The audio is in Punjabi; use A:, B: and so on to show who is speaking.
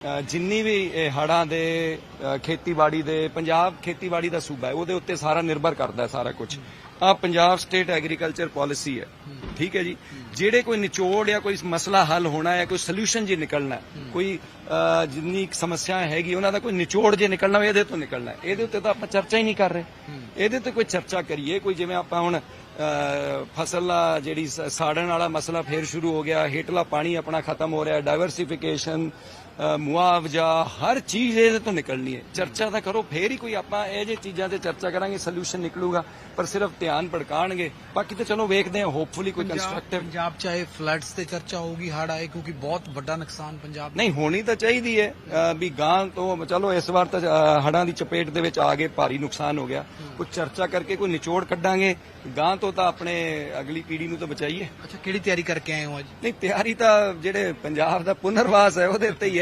A: ਅ, ਜਿੰਨੀ ਵੀ ਇਹ ਦੇ ਖੇਤੀਬਾੜੀ ਦੇ ਪੰਜਾਬ ਖੇਤੀਬਾੜੀ ਦਾ ਸੂਬਾ ਹੈ ਉਹਦੇ ਉੱਤੇ ਸਾਰਾ ਨਿਰਭਰ ਕਰਦਾ ਹੈ ਸਾਰਾ ਕੁਝ ਆ ਪੰਜਾਬ ਸਟੇਟ ਐਗਰੀਕਲਚਰ ਪਾਲਿਸੀ ਹੈ ਠੀਕ ਹੈ ਜੀ? ਜਿਹੜੇ ਕੋਈ ਨਿਚੋੜ ਜਾਂ ਕੋਈ ਮਸਲਾ ਹੱਲ ਹੋਣਾ ਹੈ ਕੋਈ ਸੋਲੂਸ਼ਨ ਜੇ ਨਿਕਲਣਾ ਕੋਈ ਜਿੰਨੀ ਸਮੱਸਿਆ ਹੈਗੀ ਉਹਨਾਂ ਦਾ ਕੋਈ ਨਿਚੋੜ ਜੇ ਨਿਕਲਣਾ ਹੋਵੇ ਇਹਦੇ ਤੋਂ ਨਿਕਲਣਾ ਇਹਦੇ ਉੱਤੇ ਤਾਂ ਆਪਾਂ ਚਰਚਾ ਹੀ ਨਹੀਂ ਕਰ ਰਹੇ। ਇਹਦੇ ਤੇ ਕੋਈ ਚਰਚਾ ਕਰੀਏ ਕੋਈ ਜਿਵੇਂ ਆਪਾਂ ਹੁਣ ਫਸਲ ਜਿਹੜੀ ਸਾੜਨ ਵਾਲਾ ਮਸਲਾ ਫੇਰ ਸ਼ੁਰੂ ਹੋ ਗਿਆ। ਹੇਠਲਾ ਪਾਣੀ ਆਪਣਾ ਖਤਮ ਹੋ ਰਿਹਾ। ਡਾਈਵਰਸਿਫਿਕੇਸ਼ਨ ਮੁਆਵਜ਼ਾ ਹਰ ਚੀਜ਼ ਇਹਦੇ ਤੋਂ ਨਿਕਲਣੀ ਹੈ। ਚਰਚਾ ਤਾਂ ਕਰੋ ਫੇਰ ਹੀ ਕੋਈ ਆਪਾਂ ਇਹ ਜੇ ਚੀਜ਼ਾਂ ਤੇ ਚਰਚਾ ਕਰਾਂਗੇ ਸੋਲੂਸ਼ਨ ਨਿਕਲੂਗਾ ਪਰ ਸਿਰਫ ਧਿਆਨ ਭੜਕਾਣਗੇ। ਬਾਕੀ ਤਾਂ ਚਲੋ ਵੇਖਦੇ ਹਾਂ ਹੋਪਫੁਲੀ ਕੋਈ ਕੰਸਟਰਕਟਿਵ
B: ਪੰਜਾਬ ਚਾਹੇ ਫਲੱਡਸ ਤੇ ਚਰਚਾ ਹੋਊਗੀ ਹੜ ਆਏ ਕਿਉਂਕਿ ਬਹੁਤ ਵੱਡਾ ਨੁਕਸਾਨ ਪੰਜਾਬ
A: ਨਹੀਂ ਹੋਣੀ ਤਾਂ ਚਾਹੀਦੀ ਹੈ। ਵੀ ਗਾਂ ਤੋਂ ਚਲੋ ਇਸ ਵਾਰ ਤਾਂ ਅ, ਹੜ੍ਹਾਂ ਦੀ ਚਪੇਟ ਦੇ ਵਿੱਚ ਆ ਗਏ ਭਾਰੀ ਨੁਕਸਾਨ ਹੋ ਗਿਆ। ਕੋਈ ਚਰਚਾ ਕਰਕੇ ਕੋਈ ਨਿਚੋੜ ਕੱਢਾਂਗੇ। ਗਾਂ ਤੋਂ ਤਾਂ ਆਪਣੇ ਅਗਲੀ ਪੀੜ੍ਹੀ ਨੂੰ ਤਾਂ ਬਚਾਈਏ।
B: ਅੱਛਾ ਕਿਹੜੀ ਤਿਆਰੀ ਕਰਕੇ ਆਏ ਹੋ ਅੱਜ?
A: ਨਹੀਂ ਤਿਆਰੀ ਤਾਂ ਜਿਹੜੇ ਪੰਜਾਬ ਦਾ ਪੁਨਰਵਾਸ ਹੈ ਉਹਦੇ ਉੱਤੇ ਹੀ ਹੈ।